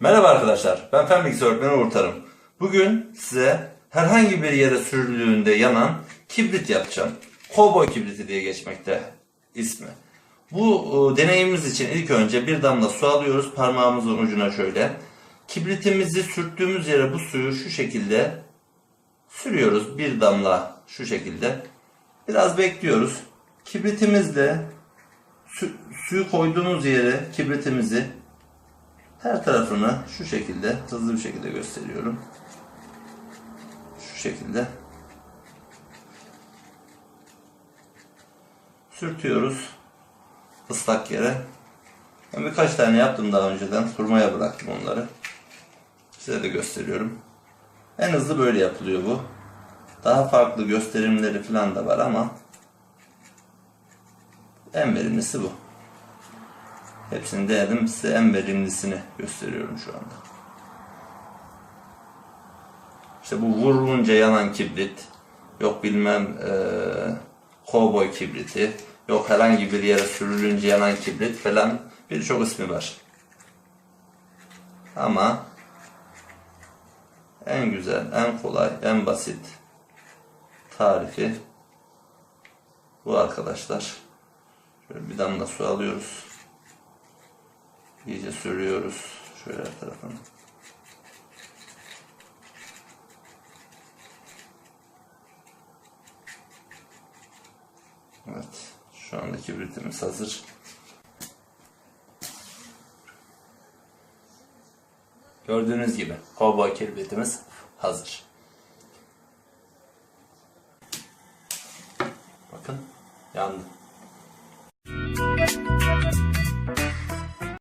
Merhaba arkadaşlar, ben Fen Bilgisi Öğretmeni Uğur Tarım. Bugün size herhangi bir yere sürüldüğünde yanan kibrit yapacağım. Kovboy kibriti diye geçmekte ismi. Bu e, deneyimimiz için ilk önce bir damla su alıyoruz parmağımızın ucuna şöyle. Kibritimizi sürttüğümüz yere bu suyu şu şekilde sürüyoruz. Bir damla şu şekilde. Biraz bekliyoruz. Kibritimizle su- suyu koyduğumuz yere kibritimizi her tarafını şu şekilde hızlı bir şekilde gösteriyorum. Şu şekilde sürtüyoruz ıslak yere. Ben birkaç tane yaptım daha önceden. Kurmaya bıraktım onları. Size de gösteriyorum. En hızlı böyle yapılıyor bu. Daha farklı gösterimleri falan da var ama en verimlisi bu. Hepsini denedim. Size en verimlisini gösteriyorum şu anda. İşte bu vurulunca yanan kibrit, yok bilmem eee kovboy kibriti, yok herhangi bir yere sürülünce yanan kibrit falan birçok ismi var. Ama en güzel, en kolay, en basit tarifi bu arkadaşlar. Şöyle bir damla su alıyoruz. İyice sürüyoruz. Şöyle her tarafını. Evet. Şu anda kibritimiz hazır. Gördüğünüz gibi kovboy kibritimiz hazır. Bakın yandı.